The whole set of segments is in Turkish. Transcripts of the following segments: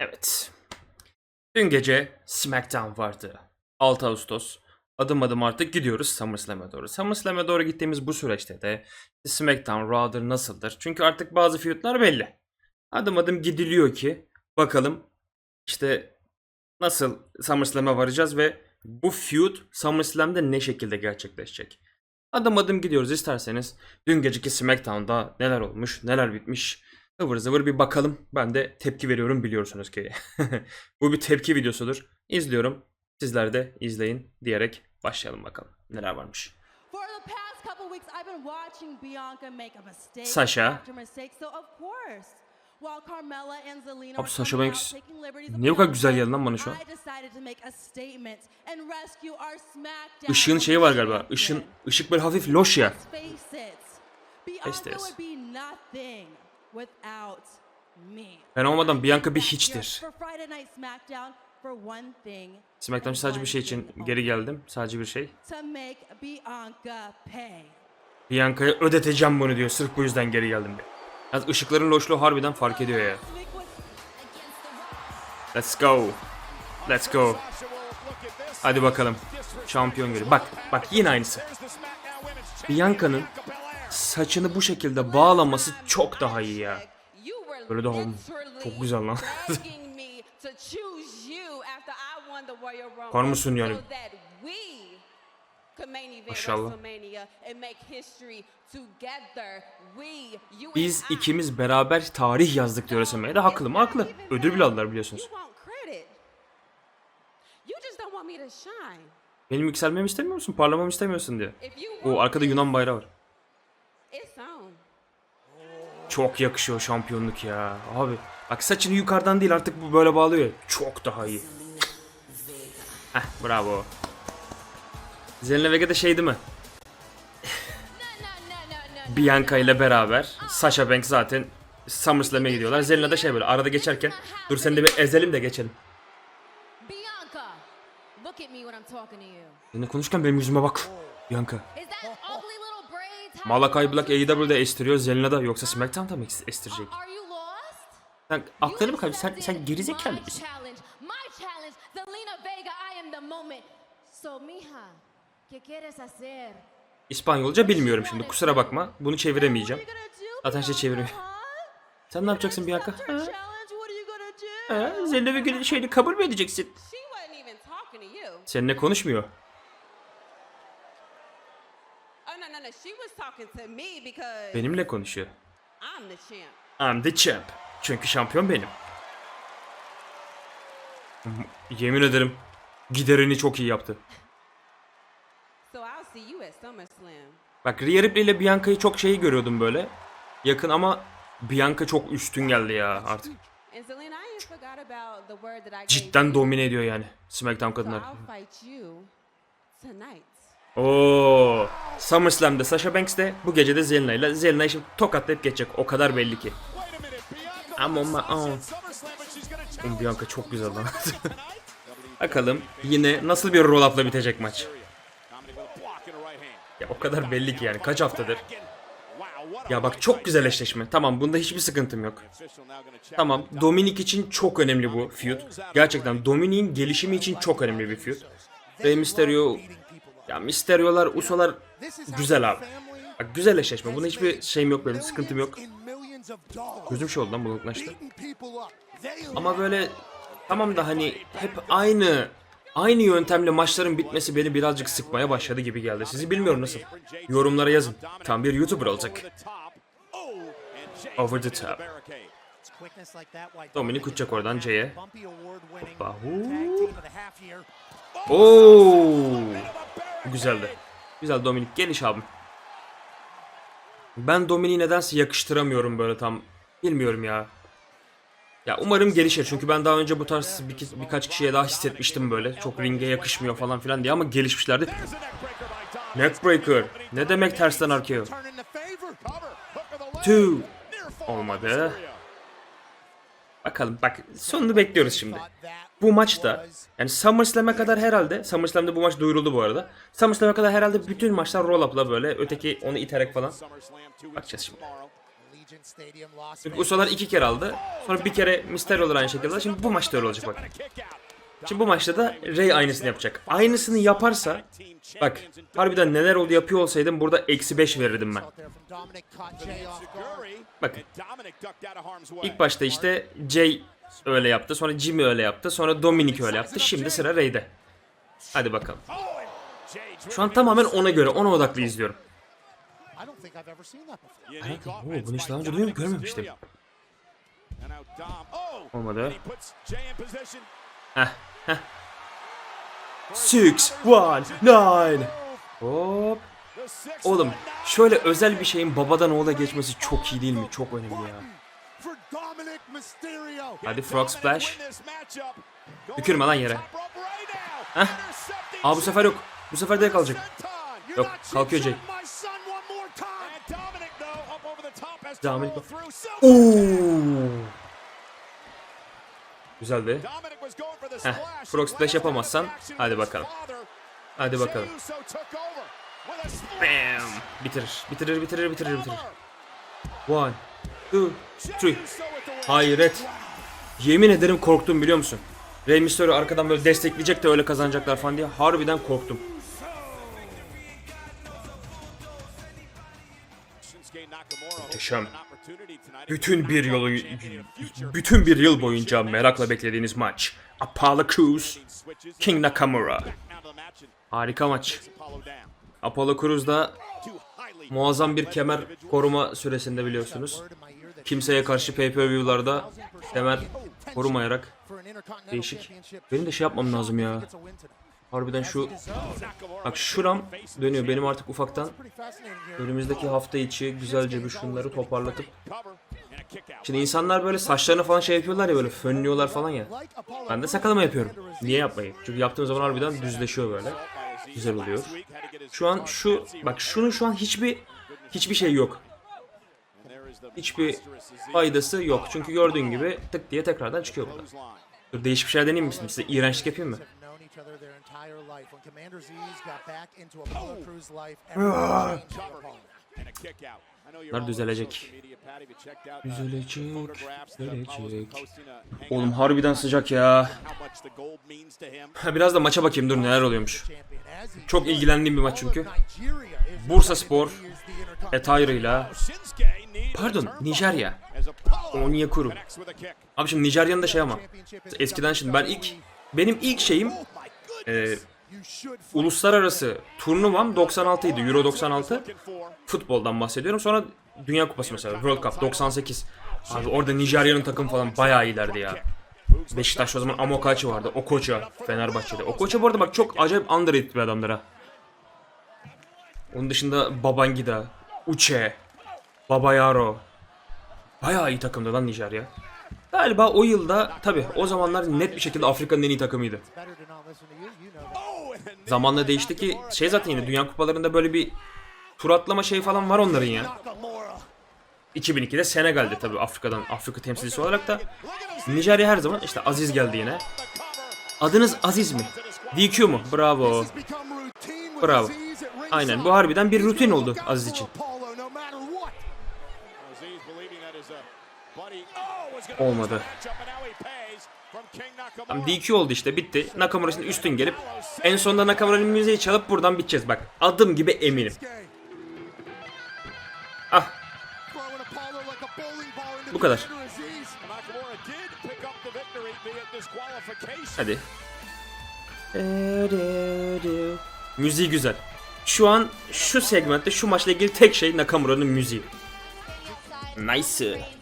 Evet. Dün gece SmackDown vardı. 6 Ağustos. Adım adım artık gidiyoruz SummerSlam'e doğru. SummerSlam'e doğru gittiğimiz bu süreçte de SmackDown Raw'dır nasıldır? Çünkü artık bazı feudlar belli. Adım adım gidiliyor ki bakalım işte nasıl SummerSlam'e varacağız ve bu feud SummerSlam'da ne şekilde gerçekleşecek? Adım adım gidiyoruz isterseniz. Dün geceki SmackDown'da neler olmuş, neler bitmiş ıvır zıvır bir bakalım. Ben de tepki veriyorum biliyorsunuz ki. Bu bir tepki videosudur. İzliyorum. Sizler de izleyin diyerek başlayalım bakalım. Neler varmış. Sasha. Abi Sasha Banks niye bu kadar güzel geldi lan bana şu an? Işığın şeyi var galiba. Işın, ışık böyle hafif loş ya. Let's Ben olmadan Bianca bir hiçtir. SmackDown sadece bir şey için geri geldim. Sadece bir şey. Bianca'ya ödeteceğim bunu diyor. Sırf bu yüzden geri geldim diyor. Yalnız ışıkların loşluğu harbiden fark ediyor ya. Let's go. Let's go. Hadi bakalım. Şampiyon geliyor. Bak bak yine aynısı. Bianca'nın saçını bu şekilde bağlaması çok daha iyi ya. Böyle daha çok güzel lan. Var mısın yani? Maşallah. Biz ikimiz beraber tarih yazdık diyor SMA'ya da haklı mı? Haklı. Ödül bile aldılar biliyorsunuz. Benim yükselmemi istemiyor musun? Parlamamı istemiyorsun diye. O arkada Yunan bayrağı var. Çok yakışıyor şampiyonluk ya. Abi bak saçını yukarıdan değil artık bu böyle bağlıyor. Çok daha iyi. Heh bravo. Zelina Vega da şey değil mi? Bianca ile beraber Sasha Banks zaten SummerSlam'e gidiyorlar. Zelina da şey böyle arada geçerken dur seni de bir ezelim de geçelim. Bianca, look at me when I'm talking to you. Seninle konuşurken benim yüzüme bak. Bianca. Malakai Black? AEW'de estiriyor. Zelina da yoksa SmackDown'da mı estirecek? Sen aklına bak abi sen, sen gerizekalı mısın? İspanyolca bilmiyorum şimdi kusura bakma. Bunu çeviremeyeceğim. Zaten şey huh? Sen ne yapacaksın do? Ha? Zelina Vega'nın şeyini kabul mü edeceksin? Seninle konuşmuyor. Oh no no no, she was talking to me because Benimle konuşuyor. I'm the champ. I'm the champ. Çünkü şampiyon benim. Yemin ederim giderini çok iyi yaptı. Bak Rhea Ripley ile Bianca'yı çok şeyi görüyordum böyle. Yakın ama Bianca çok üstün geldi ya artık. Cidden domine ediyor yani SmackDown kadınlar. Oo, SummerSlam'da Sasha Banks de bu gece de Zelina ile Zelina'yı şimdi tokatlayıp geçecek. O kadar belli ki. Ama ama ama. Bianca çok güzel lan. Bakalım yine nasıl bir roll up'la bitecek maç. Ya o kadar belli ki yani kaç haftadır. Ya bak çok güzel eşleşme. Tamam bunda hiçbir sıkıntım yok. Tamam Dominic için çok önemli bu feud. Gerçekten Dominic'in gelişimi için çok önemli bir feud. Rey Mysterio ya Mysterio'lar, Uso'lar güzel abi. Bak güzel eşleşme. Bunda hiçbir şeyim yok benim, sıkıntım yok. Gözüm şey oldu lan bulanıklaştı. Ama böyle tamam da hani hep aynı aynı yöntemle maçların bitmesi beni birazcık sıkmaya başladı gibi geldi. Sizi bilmiyorum nasıl. Yorumlara yazın. Tam bir YouTuber olacak. Over the top. Dominic uçacak oradan C'ye. Hoppa. Oo! Güzeldi. Güzel Dominik geliş abim. Ben Dominik'i nedense yakıştıramıyorum böyle tam. Bilmiyorum ya. Ya umarım gelişir çünkü ben daha önce bu tarz bir, birkaç kişiye daha hissetmiştim böyle. Çok ringe yakışmıyor falan filan diye ama gelişmişlerdi. Neckbreaker. Ne demek tersten arkaya? Two. Olmadı. Bakalım bak sonunu bekliyoruz şimdi. Bu maçta yani SummerSlam'e kadar herhalde SummerSlam'da bu maç duyuruldu bu arada. SummerSlam'e kadar herhalde bütün maçlar roll up'la böyle öteki onu iterek falan. Bakacağız şimdi. Çünkü Usolar iki kere aldı. Sonra bir kere Mysterio'lar aynı şekilde. Şimdi bu maçta öyle olacak bak. Şimdi bu maçta da Ray aynısını yapacak. Aynısını yaparsa bak harbiden neler oldu yapıyor olsaydım burada eksi 5 verirdim ben. Bakın ilk başta işte Jay öyle yaptı. Sonra Jimmy öyle yaptı. Sonra Dominic öyle yaptı. Şimdi sıra Ray'de. Hadi bakalım. Şu an tamamen ona göre ona odaklı izliyorum. Oo, bunu hiç daha önce duyuyor görmemiştim. Olmadı. Heh, heh. Six, one, nine. Hop. Oğlum şöyle özel bir şeyin babadan oğula geçmesi çok iyi değil mi? Çok önemli ya. Hadi Frog Splash. Tükürme lan yere. Heh. Aa bu sefer yok. Bu sefer de kalacak. Yok kalkıyor Jay. Dominic Oo. Güzeldi. Heh, Frog Splash yapamazsan hadi bakalım. Hadi bakalım. Bam. Bitirir. Bitirir, bitirir, bitirir, bitirir. One, two, three. Hayret. Yemin ederim korktum biliyor musun? Rey Mysterio arkadan böyle destekleyecek de öyle kazanacaklar falan diye harbiden korktum. Muhteşem. Bütün bir yıl bütün bir yıl boyunca merakla beklediğiniz maç. Apollo Crews, King Nakamura. Harika maç. Apollo Crews da muazzam bir kemer koruma süresinde biliyorsunuz. Kimseye karşı pay-per-view'larda kemer korumayarak değişik. Benim de şey yapmam lazım ya. Harbiden şu bak şuram dönüyor benim artık ufaktan önümüzdeki hafta içi güzelce bir şunları toparlatıp Şimdi insanlar böyle saçlarını falan şey yapıyorlar ya böyle fönlüyorlar falan ya. Ben de sakalımı yapıyorum. Niye yapmayayım? Çünkü yaptığım zaman harbiden düzleşiyor böyle. Güzel oluyor. Şu an şu bak şunun şu an hiçbir hiçbir şey yok. Hiçbir faydası yok. Çünkü gördüğün gibi tık diye tekrardan çıkıyor burada. Dur değişik bir şey deneyeyim mi? Size iğrençlik yapayım mı? Bunlar düzelecek. Düzelecek, düzelecek. Oğlum harbiden sıcak ya. Ha, Biraz da maça bakayım dur neler oluyormuş. Çok ilgilendiğim bir maç çünkü. Bursa Spor, Etayrı'yla, pardon Nijerya, Onyekuru. Abi şimdi Nijerya'nın da şey ama, eskiden şimdi ben ilk, benim ilk şeyim, e, uluslararası turnuvam 96 idi, Euro 96. Futboldan bahsediyorum. Sonra Dünya Kupası mesela, World Cup 98. Abi orada Nijerya'nın takım falan bayağı iyilerdi ya. Beşiktaş'ta o zaman Amokachi vardı. Okocha Fenerbahçe'de. Okocha bu arada bak çok acayip underrated bir adamdır ha. Onun dışında Babangida, Uche, Babayaro. Bayağı iyi takımdı lan Nijerya. Galiba o yılda tabi o zamanlar net bir şekilde Afrika'nın en iyi takımıydı. Zamanla değişti ki şey zaten yine Dünya Kupalarında böyle bir tur atlama şey falan var onların ya. 2002'de Senegal'de tabi Afrika'dan Afrika temsilcisi olarak da Nijerya her zaman işte Aziz geldi yine. Adınız Aziz mi? DQ mu? Bravo. Bravo. Aynen bu harbiden bir rutin oldu Aziz için. Olmadı. DQ oldu işte bitti. Nakamura şimdi üstün gelip en sonunda Nakamura'nın müziği çalıp buradan biteceğiz bak. Adım gibi eminim. Ah Bu kadar. Hadi. Müziği güzel. Şu an şu segmentte şu maçla ilgili tek şey Nakamura'nın müziği. Nice.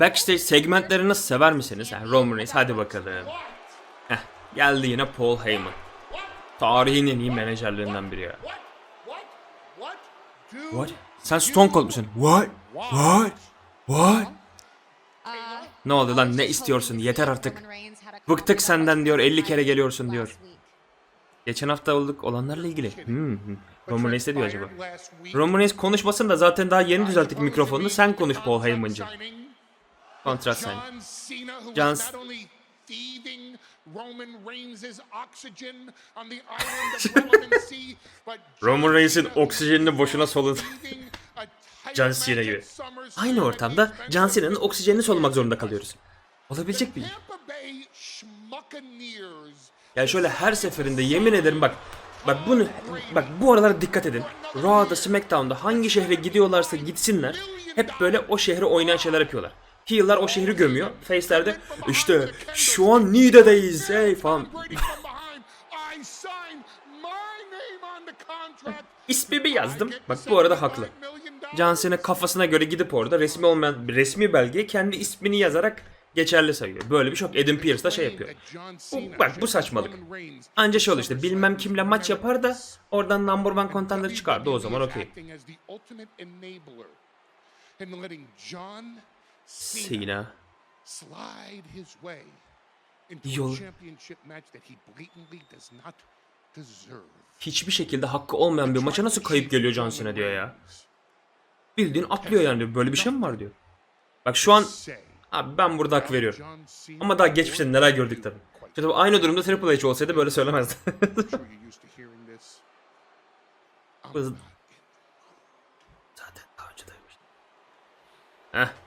Backstage segmentlerini sever misiniz? Ha, Roman Reigns hadi bakalım. Heh, geldi yine Paul Heyman. Tarihin en iyi menajerlerinden biri ya. What? Sen Stone Cold musun? What? What? What? Ne oldu lan ne istiyorsun yeter artık. Bıktık senden diyor 50 kere geliyorsun diyor. Geçen hafta olduk olanlarla ilgili. Hmm. hmm. Roman Reigns ne diyor acaba? Roman Reigns konuşmasın da zaten daha yeni düzelttik mikrofonunu. Sen konuş Paul Heyman'cığım. Kontrat sign. John Cena, who John was C- not only thieving Roman Reigns' oxygen on the island of Relevancy, but Roman Reigns'in oksijenini boşuna soludu. breathing a John Cena gibi. Aynı ortamda John Cena'nın oksijenini solumak zorunda kalıyoruz. Olabilecek bir Yani şöyle her seferinde yemin ederim bak bak bunu bak bu aralar dikkat edin. Raw'da SmackDown'da hangi şehre gidiyorlarsa gitsinler hep böyle o şehre oynayan şeyler yapıyorlar. Heel'lar o şehri gömüyor. Face'ler de işte şu an Niğde'deyiz hey falan. İsmimi yazdım. Bak bu arada haklı. John Cena kafasına göre gidip orada resmi olmayan resmi belgeye kendi ismini yazarak geçerli sayıyor. Böyle bir yok. Adam Pearce da şey yapıyor. Bu- bak bu saçmalık. Anca olur işte bilmem kimle maç yapar da oradan number one contender'ı çıkardı o zaman okey. Cena slide his way into Yol- a championship match that he blatantly does not deserve. Hiçbir şekilde hakkı olmayan bir maça nasıl kayıp geliyor John Cena diyor ya. Bildiğin atlıyor yani diyor. Böyle bir şey mi var diyor. Bak şu an abi ben burada hak veriyorum. Ama daha geçmişte neler gördük tabi. İşte tabii aynı durumda Triple H olsaydı böyle söylemezdi. Zaten daha önce demiştim. Heh.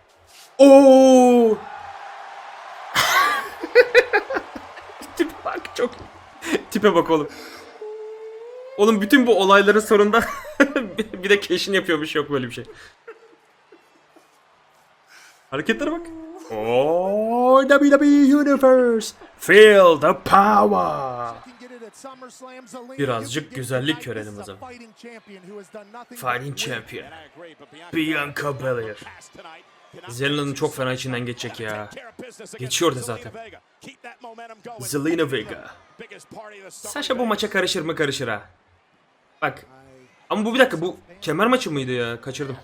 Oo! Tipe bak çok. Tipe bak oğlum. Oğlum bütün bu olayların sonunda bir de keşin yapıyormuş yok böyle bir şey. Hareketlere bak. Oh, WWE Universe. Feel the power. Birazcık güzellik görelim o zaman. Fighting Champion. Bianca Belair. Zelena'nın çok fena içinden geçecek ya. Geçiyor da zaten. Zelina Vega. Sasha bu maça karışır mı karışır ha. Bak. Ama bu bir dakika bu kemer maçı mıydı ya? Kaçırdım.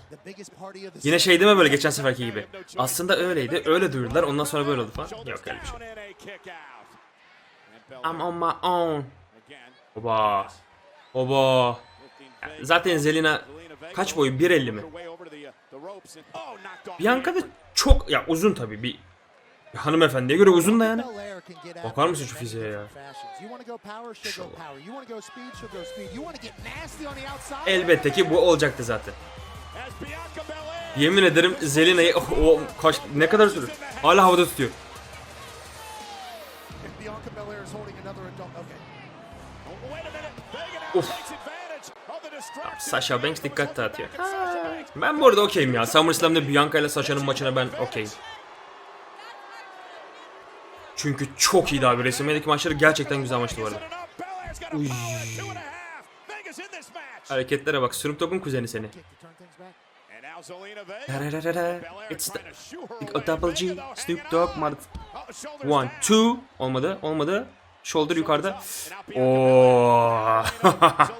Yine şey deme böyle geçen seferki gibi. Aslında öyleydi. Öyle duyurdular. Ondan sonra böyle oldu falan. Yok öyle bir şey. I'm on my own. Oba. Oba. Zaten Zelina kaç boyu? 1.50 mi? Bianca da çok ya uzun tabii bir, hanımefendiye göre uzun da yani. Bakar mısın şu fiziğe ya? Elbette ki bu olacaktı zaten. Yemin ederim Zelina'yı o, o kaç ne kadar sürdü? Hala havada tutuyor. Of. Sasha Banks dikkat dağıtıyor. Ben bu arada okeyim ya. SummerSlam'da Bianca ile Sasha'nın maçına ben okeyim. Çünkü çok iyiydi abi. WrestleMania'daki maçları gerçekten güzel maçtı bu arada. Hareketlere bak. Snoop Dogg'un kuzeni seni. It's the a double G. Snoop Dogg. One, two. Olmadı. Olmadı. Shoulder yukarıda. Oo.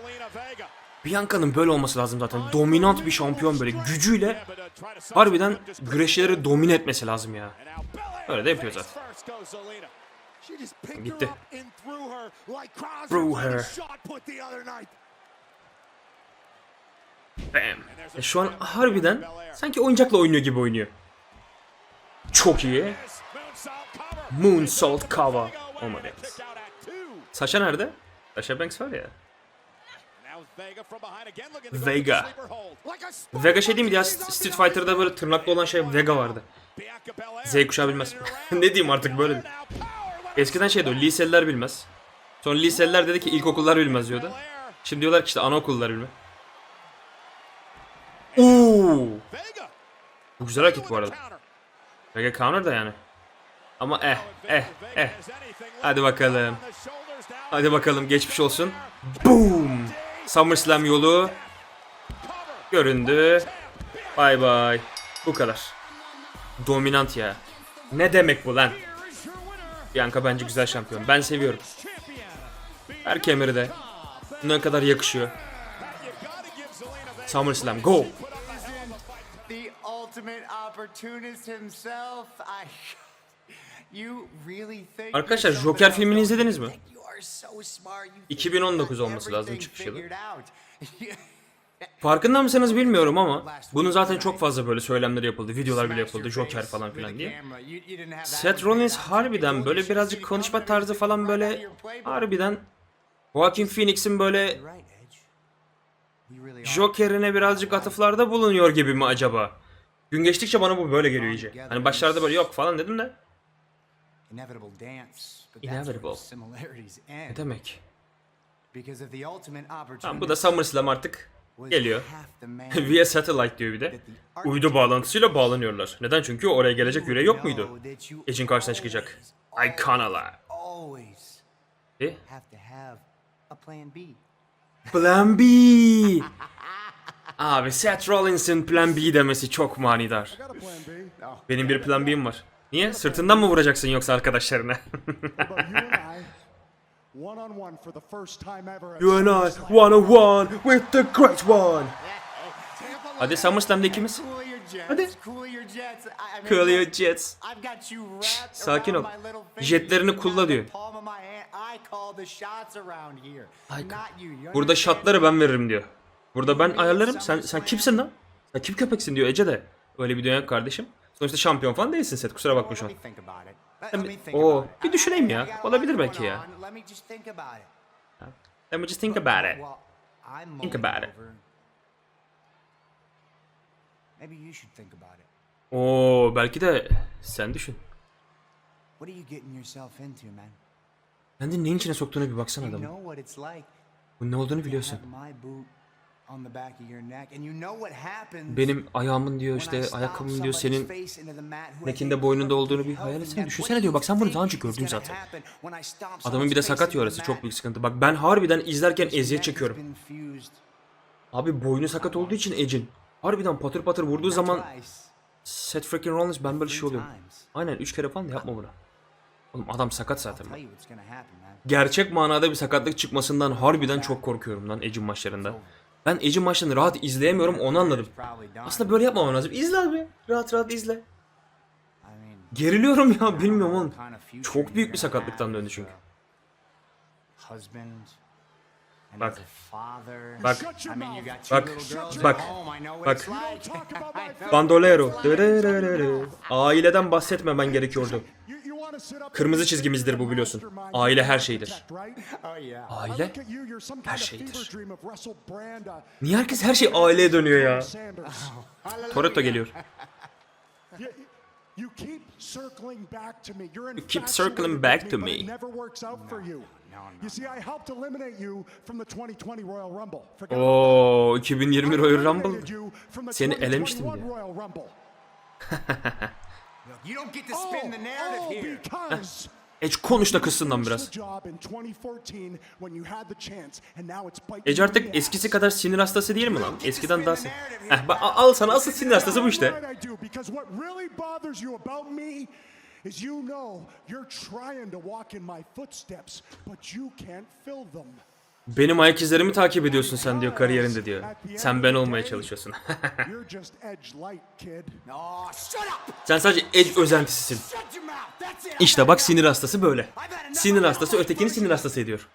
Bianca'nın böyle olması lazım zaten. Dominant bir şampiyon böyle gücüyle harbiden güreşçileri domine etmesi lazım ya. Öyle de yapıyor zaten. Gitti. Through her. Bam. E şu an harbiden sanki oyuncakla oynuyor gibi oynuyor. Çok iyi. Moonsault cover. Olmadı yalnız. Sasha nerede? Sasha Banks var ya. Vega. Vega şey değil mi ya? Street Fighter'da böyle tırnaklı olan şey Vega vardı. Z kuşağı bilmez. ne diyeyim artık böyle. Eskiden şeydi o liseliler bilmez. Sonra liseliler dedi ki ilkokullar bilmez diyordu. Şimdi diyorlar ki işte anaokullar bilmez. Oo. Bu güzel hareket bu arada. Vega counter da yani. Ama eh eh eh. Hadi bakalım. Hadi bakalım geçmiş olsun. Boom. SummerSlam yolu göründü. Bay bay. Bu kadar. Dominant ya. Ne demek bu lan? Bianca bence güzel şampiyon. Ben seviyorum. Her kemeri de ne kadar yakışıyor. SummerSlam go. The ultimate opportunist himself. I. Arkadaşlar, Joker filmini izlediniz mi? You are so smart. You 2019 got olması lazım çıkış yılı. Farkında mısınız bilmiyorum ama bunun zaten çok fazla böyle söylemleri yapıldı. Videolar bile yapıldı. Joker falan filan diye. Seth Rollins harbiden böyle birazcık konuşma tarzı falan böyle harbiden Joaquin Phoenix'in böyle. Joker'ine birazcık atıflarda bulunuyor gibi mi acaba? Gün geçtikçe bana bu böyle geliyor iyice. Hani başlarda böyle yok falan dedim de. Inevitable dance. But that's Inevitable. similarities Ne end. demek? Because of the ultimate opportunity. Tamam bu da SummerSlam artık geliyor. half the man Via satellite diyor bir de. Uydu bağlantısıyla bağlanıyorlar. Neden? Çünkü oraya gelecek yüreği yok muydu? Edge'in karşısına çıkacak. always, Iconala. Always E? have to have a plan B. Plan B. Abi Seth Rollins'in Plan B demesi çok manidar. B. Benim bir Plan B'm var. Niye? Sırtından mı vuracaksın yoksa arkadaşlarına? But you and I, one on one for the first time ever. you and I, one on one with the great one. Hadi SummerSlam'da ikimiz. Hadi. Cool your jets. Sakin ol. Jetlerini kulla diyor. Burada şatları ben veririm diyor. Burada ben ayarlarım. Sen sen kimsin lan? Sen kim köpeksin diyor Ece de. Öyle bir yok kardeşim. Sonuçta şampiyon falan değilsin Seth. Kusura bakma şu an. it. bir düşüneyim ya. Olabilir belki ya. Let me just think about it. Think about it. Maybe you should think about it. Oo belki de sen düşün. What are you getting yourself into, man? Kendini neyin içine soktuğuna bir baksana adamın. Bu ne olduğunu biliyorsun. Have my boot on the back of your neck, and you know what happens Benim ayağımın diyor işte ayakkabımın diyor senin nekinde boynunda olduğunu bir hayal etsene. Düşünsene diyor, bak sen bunu daha önce gördün zaten. Adamın bir de sakat face ya into orası the çok büyük sıkıntı. Bak ben harbiden izlerken eziyet çekiyorum. Abi boynu sakat olduğu için Edge'in. Harbiden patır patır vurduğu zaman Seth freaking Rollins ben böyle şey oluyorum. Aynen 3 kere falan da yapma bunu. Oğlum adam sakat zaten. bak. Gerçek manada bir sakatlık çıkmasından harbiden çok korkuyorum lan Edge'in maçlarında. Ben Edge'in maçlarını rahat izleyemiyorum onu anladım. Aslında böyle yapmamam lazım. İzle abi. Rahat rahat izle. Geriliyorum ya bilmiyorum oğlum. Çok büyük bir sakatlıktan döndü çünkü. Bak. Bak. Bak. Bak. Bak. Bandolero. Aileden bahsetmemen gerekiyordu. Kırmızı çizgimizdir bu biliyorsun. Aile her şeydir. Aile her şeydir. uh, Niye herkes her şey aileye dönüyor ya? Toretto geliyor. You, keep circling back to me. You're You keep circling back to me, it never works out for you. You see, I helped eliminate you from the 2020 Royal Rumble. Oo I 2020 Royal Rumble. Seni elemiştim 2021 you don't get to spin the narrative all here. because Edge konuş da kızsın biraz. the job in 2014 when you had the chance, and now it's biting Edge you in artık eskisi kadar sinir hastası değil mi lan? Eskiden daha... sin- Heh, bak, al sana asıl sinir hastası bu işte. İs you know you're trying to walk in my footsteps, but you can't fill them. Benim ayak izlerimi takip ediyorsun sen diyor kariyerinde diyor. Sen ben olmaya çalışıyorsun. Sen sadece Edge özentisisin. İşte bak sinir hastası böyle. Sinir hastası ötekini sinir hastası ediyor.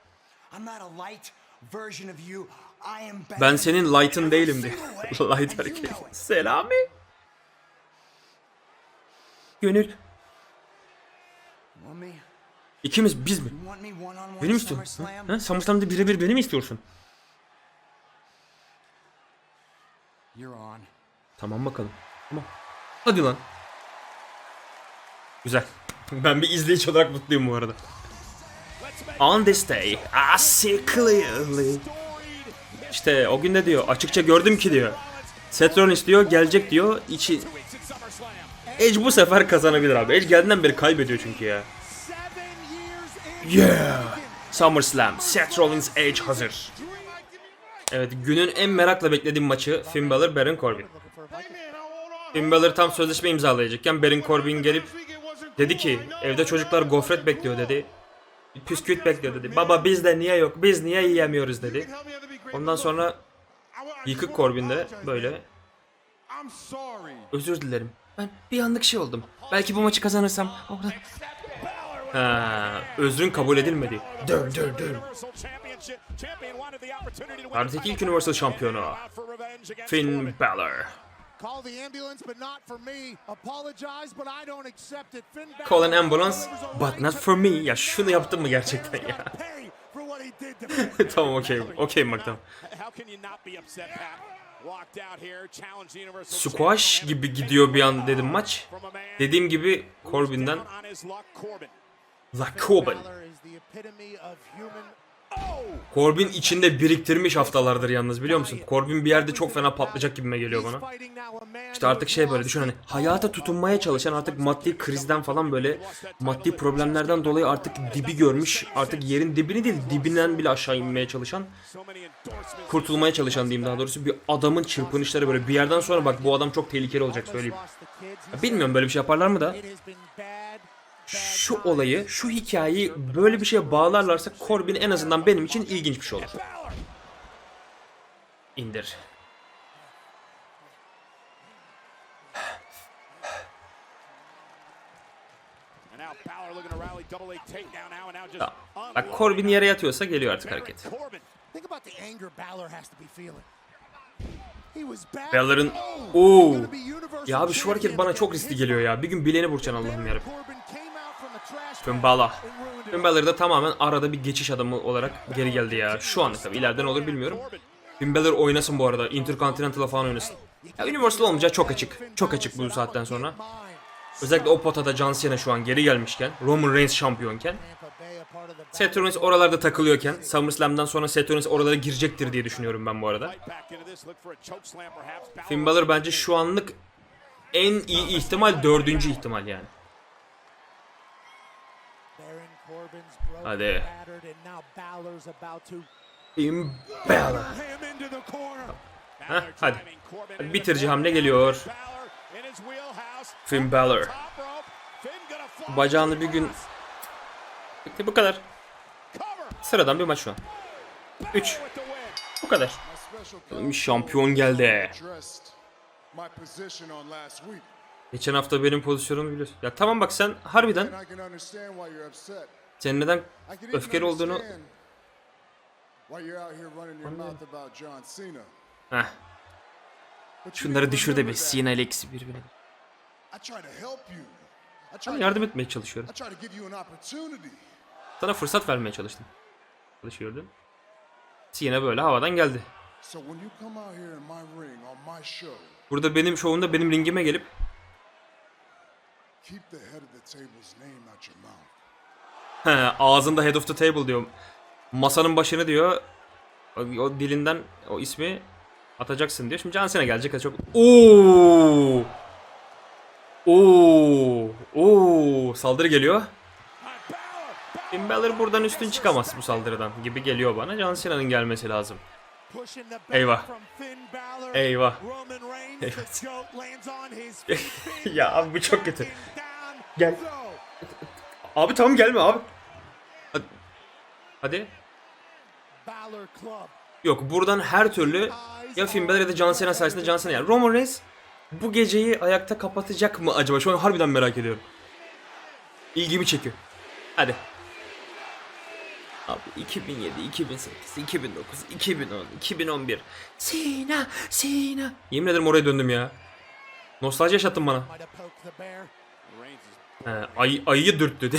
Ben senin light'ın değilim diyor. Light erkek. Selami. Gönül. Me? İkimiz biz mi? Beni mi istiyorsun? SummerSlam? Ha? SummerSlam'da birebir beni mi istiyorsun? Tamam bakalım. Tamam. Hadi lan. Güzel. Ben bir izleyici olarak mutluyum bu arada. On this day, I see clearly. İşte o gün de diyor, açıkça gördüm ki diyor. Seth Rollins diyor, gelecek diyor, içi... Edge bu sefer kazanabilir abi. Edge geldiğinden beri kaybediyor çünkü ya. Yeah! SummerSlam, Seth Rollins Edge hazır. Evet, günün en merakla beklediğim maçı Finn Balor, Baron Corbin. Finn Balor tam sözleşme imzalayacakken Baron Corbin gelip dedi ki evde çocuklar gofret bekliyor dedi. Püsküvit bekliyor dedi. Baba bizde niye yok? Biz niye yiyemiyoruz dedi. Ondan sonra yıkık Corbin de böyle özür dilerim. Ben bir anlık şey oldum. Belki bu maçı kazanırsam. Ha, özrün kabul edilmedi. Dön dön dön. Tarihteki ilk Universal şampiyonu Finn Balor. Call the ambulance, but not for me. Apologize, but I don't accept it. Finn Balor Call an ambulance, but not for me. Ya şunu yaptın mı gerçekten ya? tamam okey. Okey Universal Squash gibi gidiyor bir an dedim maç. Dediğim gibi Corbin'den Luck, Corbin. Corbin. İçinde biriktirmiş haftalardır yalnız biliyor musun? Corbin bir yerde çok fena patlayacak gibime geliyor bana. İşte artık şey böyle düşün hani hayata tutunmaya çalışan artık maddi krizden falan böyle maddi problemlerden dolayı artık dibi görmüş artık yerin dibini değil dibinden bile aşağı inmeye çalışan kurtulmaya çalışan diyeyim daha doğrusu bir adamın çırpınışları böyle bir yerden sonra bak bu adam çok tehlikeli olacak söyleyeyim. Bilmiyorum böyle bir şey yaparlar mı da şu olayı şu hikayeyi böyle bir şeye bağlarlarsa Corbin en azından benim için ilginç bir şey olur. İndir. Ya, Bak Corbin yere yatıyorsa geliyor artık hareket. Balor'ın Oo. gonna be Universal Ya abi şu hareket bana çok riskli geliyor ya. Bir gün bileğini burçan Allah'ım yarabbim. Finn Balor da tamamen arada bir geçiş adamı olarak geri geldi ya. Şu anlık tabii ileride ne olur bilmiyorum. Balor oynasın bu arada. Intercontinental'a falan oynasın. Ya Universal olmayacağı çok açık. Çok açık bu saatten sonra. Özellikle o potada John Cena şu an geri gelmişken. Roman Reigns şampiyonken. Seth Rollins oralarda takılıyorken. SummerSlam'dan sonra Seth Rollins oralara girecektir diye düşünüyorum ben bu arada. Finn Balor bence şu anlık en iyi ihtimal dördüncü ihtimal yani. Baron Corbin's broken, Hadi. battered, and now Balor's about to Finn Balor. him into the corner. Heh, hadi. Hadi bitirici hamle geliyor. Finn Balor. Bacağını bir gün... Bitti bu kadar. Sıradan bir maç şu an. 3. With the win. Bu kadar. Şampiyon geldi. Geçen hafta benim pozisyonumu biliyorsun. Ya tamam bak sen harbiden Senin neden öfkeli olduğunu... Heh. Şunları düşür de that Cena ile ikisi birbirine. Ben yardım etmeye çalışıyorum. Sana fırsat vermeye çalıştım. Çalışıyordun. Cena böyle havadan geldi. Burada benim şovumda benim ringime gelip ağzında head of the table diyor. Masanın başını diyor. O, o dilinden o ismi atacaksın diyor. Şimdi Cena gelecek. Hadi Çok... Oo! Oo! Oo! Saldırı geliyor. Finn Balor buradan üstün çıkamaz bu saldırıdan gibi geliyor bana. John Cena'nın gelmesi lazım. Eyvah. Eyvah. Feet. ya abi bu çok kötü. Gel. Abi tamam gelme abi. Hadi. Yok buradan her türlü ya Finn Balor ya da John Cena sayesinde John Cena. Yani Roman Reigns bu geceyi ayakta kapatacak mı acaba? Şu an harbiden merak ediyorum. İlgimi çekiyor. Hadi. Abi 2007, 2008, 2009, 2010, 2011. Cena, Cena. Yemin ederim oraya döndüm ya. Nostalji yaşattın bana. He, ayı, ayıyı dürttü.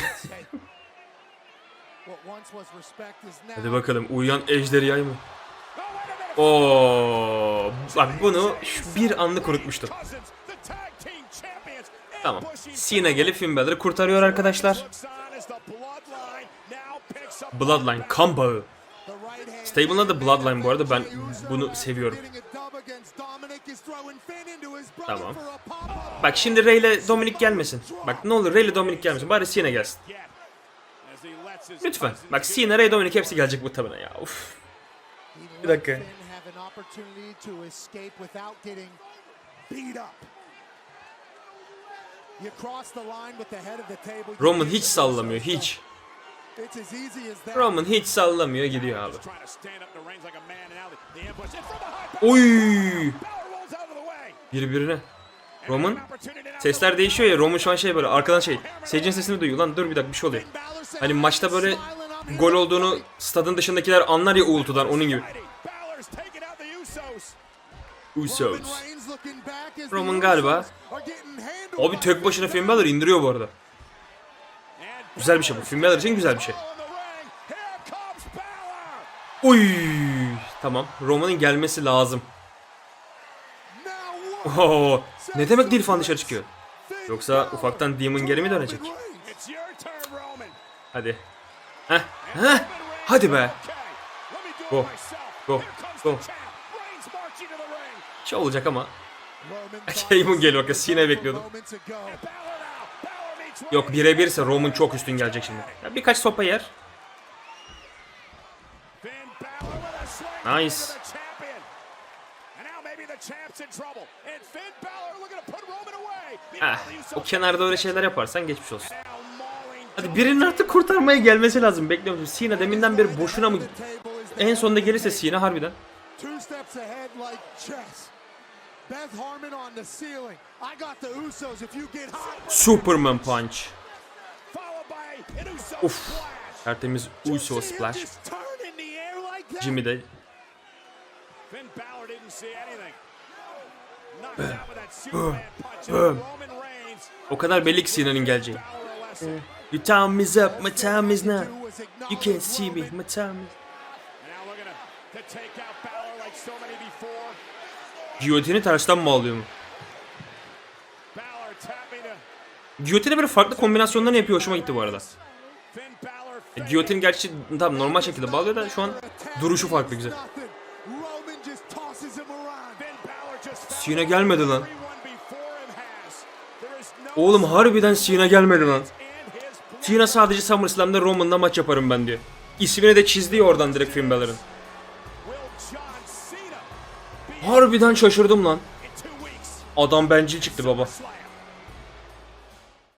Now. Hadi bakalım uyuyan ejderhayı mı? Oo, bak bunu şu bir anlık unutmuştum. Tamam. Cena gelip Finn Balor'ı kurtarıyor arkadaşlar. bloodline kan bağı. Stable'ın adı Bloodline bu arada ben bunu seviyorum. Tamam. Bak şimdi Ray ile Dominic gelmesin. Bak ne olur Ray ile Dominic gelmesin. Bari Cena gelsin. Lütfen. Bak Cena, Ray, Dominic hepsi gelecek bu tabana ya. Uf. Bir dakika. Roman hiç sallamıyor hiç. Roman hiç sallamıyor gidiyor abi. Oy! Birbirine. Roman sesler değişiyor ya. Roman şu an şey böyle arkadan şey. Seyircinin sesini duyuyor. Lan dur bir dakika bir şey oluyor. Hani "I'm maçta böyle gol here." olduğunu stadın dışındakiler anlar ya uğultudan onun gibi. Usos. Roman galiba. Abi tek başına Finn Balor indiriyor bu arada. Güzel bir şey bu. Finn Balor için güzel bir şey. Uy! Tamam. Roman'ın gelmesi lazım. Oo, ne demek Dilfan dışarı çıkıyor? Yoksa ufaktan Demon geri mi dönecek? Hadi. Heh, heh. Hadi be. Go. Go. Go. Şey olacak ama. Şeyimin geliyor Sina'yı bekliyordum. moments ago. Balor now. Balor meets Reigns. Yok birebir ise Roman çok üstün gelecek şimdi. Ya birkaç sopa yer. Nice. Ah, o kenarda öyle şeyler yaparsan geçmiş olsun. Hadi birinin artık kurtarmaya gelmesi lazım. Bekliyorum. Cena deminden beri boşuna mı? En sonunda gelirse Cena harbiden. Two steps ahead like chess. Beth Harmon on the ceiling. I got the Usos if you get hot. Superman Punch. Uf. splash. Tertemiz Uso Splash. Jimmy de o kadar belli ki Cena'nın geleceği. Your time is up, my time is now. You can't see me, my time is... Now to, to take out Balor like so many before. Giyotini tersten mi alıyor mu? Giyotini böyle farklı kombinasyonlarını yapıyor. Hoşuma gitti bu arada. E, Giyotin gerçi tam normal şekilde bağlıyor da şu an duruşu farklı güzel. Cena gelmedi lan. Oğlum harbiden Cena gelmedi lan. Cena sadece SummerSlam'da Roman'la maç yaparım ben diyor. İsmini de çizdi oradan direkt Finn Balor'ın. Harbiden şaşırdım lan. Adam bencil çıktı baba.